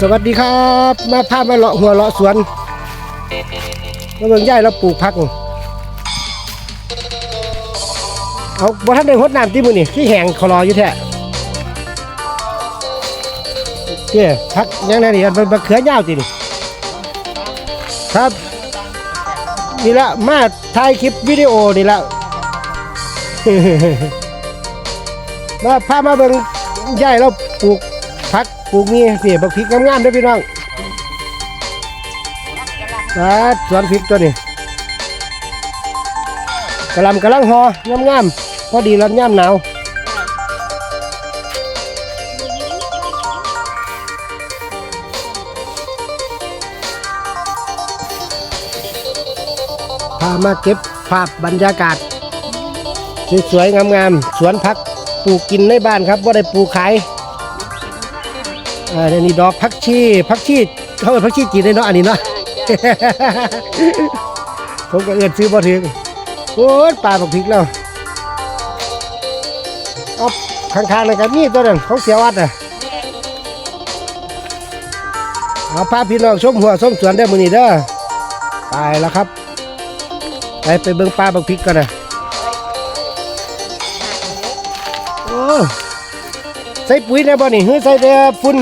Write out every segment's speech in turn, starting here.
สวัสดีครับ มาพามาเลาะหัวเลาะสวนมาเบิ่งย่ายเราปลูกผัก เอาบ่ทันได้หดน้ำที่มือนี่ที่แหงคลออยู่แท้เจ้ผักยังไงนี่มันบักเขือยาวตินี่ครับนี่ละมาถ่ายคลิปวิดีโอนี่ละมาพามาเบิ่งย่ายเราปลูก ปลูกนี่นี่บักพริกงามๆเด้อพี่น้องตัดสวนพริกตัวนี้กะลำกระลังหองามๆพอดีรับย่ำหนาวพามาเก็บภาพบรรยากาศ สวยๆงามๆสวนผักปลูกกินในบ้านครับว่าได้ปลูกขาย เดี๋ยวนี่ดอกผักชีผักชีเขาเอิ้นผักชีจีนเลยเนาะอันนี้เนาะ ผมก็เอื้อนซื้อบ่ถึงโอ้ยปลาบักพริกแล้วเอาข้างๆเลยกันนี่ตัวนั้นของเสียวัดอะเอาพาพี่น้องชมหัวชมสวนได้มื้อนี้เด้อไปแล้วครับ ไปไปเบิ่งปลาบักพริกกันนะโอ้ ใส่ปุ๋ยได้บ่นี่เฮ้ยใส่แต่ฝุ่น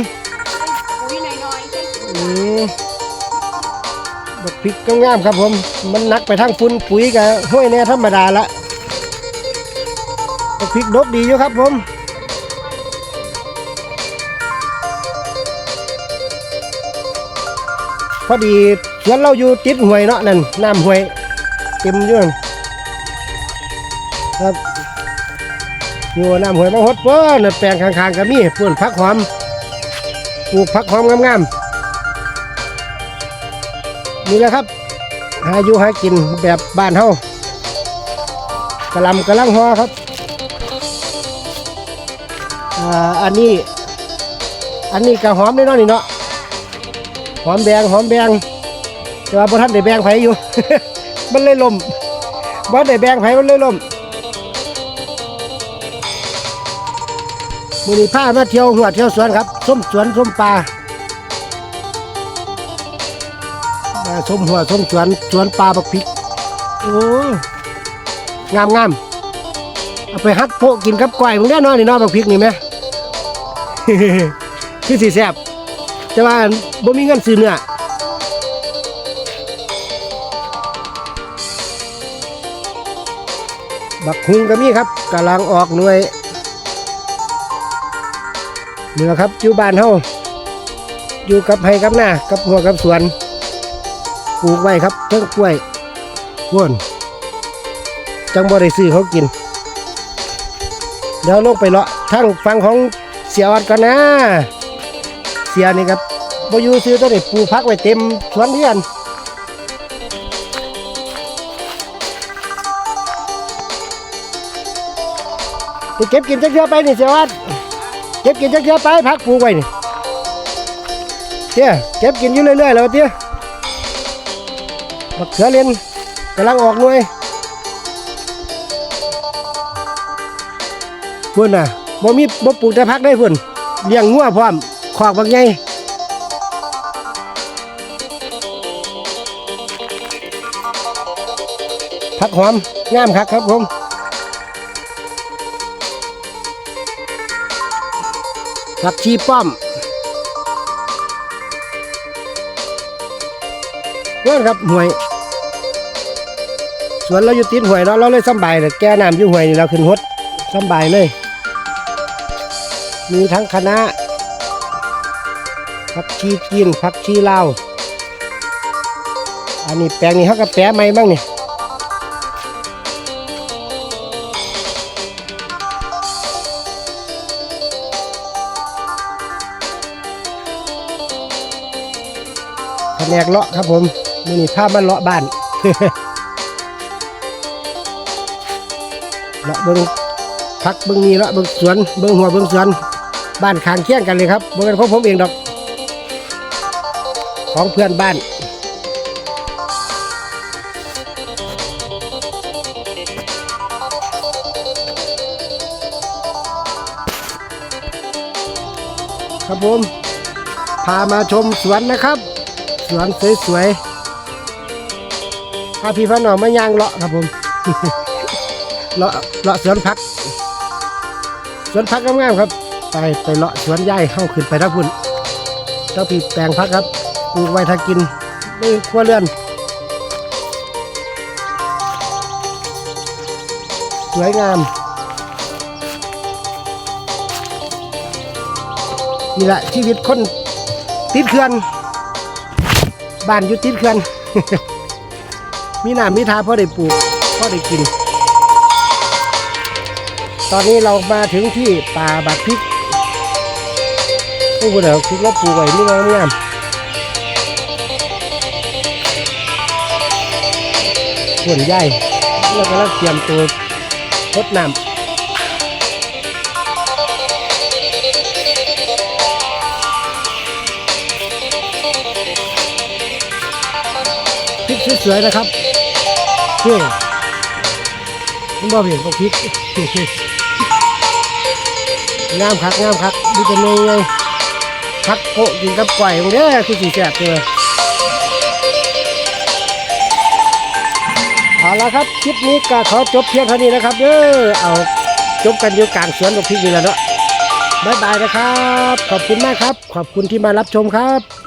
ปุ๋ยน้อยๆจ้ะอืมบักพริกก็งามครับผม มันหนักไปทางฝุ่นปุ๋ยกับห้วยแน่ธรรมดาละบักพริกดกดีอยู่ครับผมพอดีสวนเราอยู่ติดห้วยเนาะนั่นน้ำห้วยเต็มอยู่นั่นครับ อยู่น้ำหวยมาหดเปิ้นแปลงข้างๆก็มีเปิ้นผักหอมปลูกผักหอมงามๆนี่แหละครับ หาอยู่หากินแบบบ้านเฮากระลำกระลังหอครับอ่าอันนี้ อันนี้กระหอมแน่นอนนี่เนาะหอมแดงหอมแดงแต่ว่าพอท่านได้แบงไผอยู่ มันเลยลมบ่ได้แบงไผมันเลยล่ม มือนี้พามาเที่ยวหัวเที่ยวสวนครับส้มสวนส้มปลาส้มหัวส้มสวนสวนปลาบักพริกโอ้งามงามเอาไปฮัดโพะกินกับก้อยมึงแน่นอนนี่เนาะบักพริกนี่ไหมคือสีแซ่บแต่ว่าบ่มีเงินซื้อเนื้อบักฮุงก็มีครับกำลังออกหน่วย นี่แหละครับอยู่บ้านเฮาอยู่กับไห้กับหน้ากับหัวกับสวนปลูกไว้ครับเพิ่งกล้วยพ่วนจังบ่ได้ซื้อเขากิน เดี๋ยวลงไปเลาะทั้งฟังของเสียวัดกันนะ เสียนี่ครับบ่อยู่ซื้อตัวนี้ปลูกพักไว้เต็มสวนเรือนไปเก็บกินจักเทื่อไปนี่เสียวัด ก็บกินจักเทื่อไปพักปลูกไว้นี่เตี้ยเก็บกินอยู่เรื่อยๆแล้วเตี้ยบักเขือเรียนกำลังออกหน่วยพื่นน่ะบ่มีบ่ปลูกแต่พักได้พื่นเลี้ยงงัวพร้อมขอกบักใหญ่ผักหอมงามครับครับผม ผักชีป้อมเพื่อนครับหวย สวนเราอยู่ติดหวยเนาะเราเลยสบายเลยแก้น้ำอยู่หวยนี่เราขึ้นหดสบายเลย มีทั้งคณะผักชีจีนผักชีลาวอันนี้แปลงนี้เขาก็แปะใหม่บ้างเนี่ย แผนกเลาะครับผมนี่นี่ภาพมันเลาะบ้านเลาะเบิ้งพักเบิ้งนี่เลาะเบิ้งสวนเบิ้งหัวเบิ้งสวน บ้านข้างเคียงกันเลยครับบ่เป็นของผมเองดอก ของเพื่อนบ้านครับผม พามาชมสวนนะครับ สวนสวยๆพาพี่พาน้อมาย่างเลาะครับผม เลาะเลาะสวนพัก สวนพักงามๆครับ ไปไปเลาะสวนใหญ่เข้าขึ้นไปทักพุ่นเจ้าพี่แปลงพักครับปลูกไว้ถ้ากินไม่ครัวเรือน สวยงามนี่แหละชีวิตคนติดเขื่อน บ้านอยู่ติดเขื่อน มีน้ำมีทาพ่อได้ปลูกพ่อได้กิน ตอนนี้เรามาถึงที่ป่าบักพริกโอ้โหเดี๋ยวพริกเราปลูกไว้นี่งามงามส่วนใหญ่เรากำลังเตรียมตัวรดน้ำ สวยนะครับเพื่อมันบ่เห็นพวกพริกงามคักงามคักดูจะเนยไงพักโกกินกับไก่ของเด้อคือสีแสบเลยเอาละครับคลิปนี้ก็ขอจบเพียงเท่านี้นะครับเด้อเอาจบกันอยู่กลางสวนกับพริกนี่แหละเนาะบ๊ายบายนะครับ ขอบคุณมากครับ ขอบคุณที่มารับชมครับ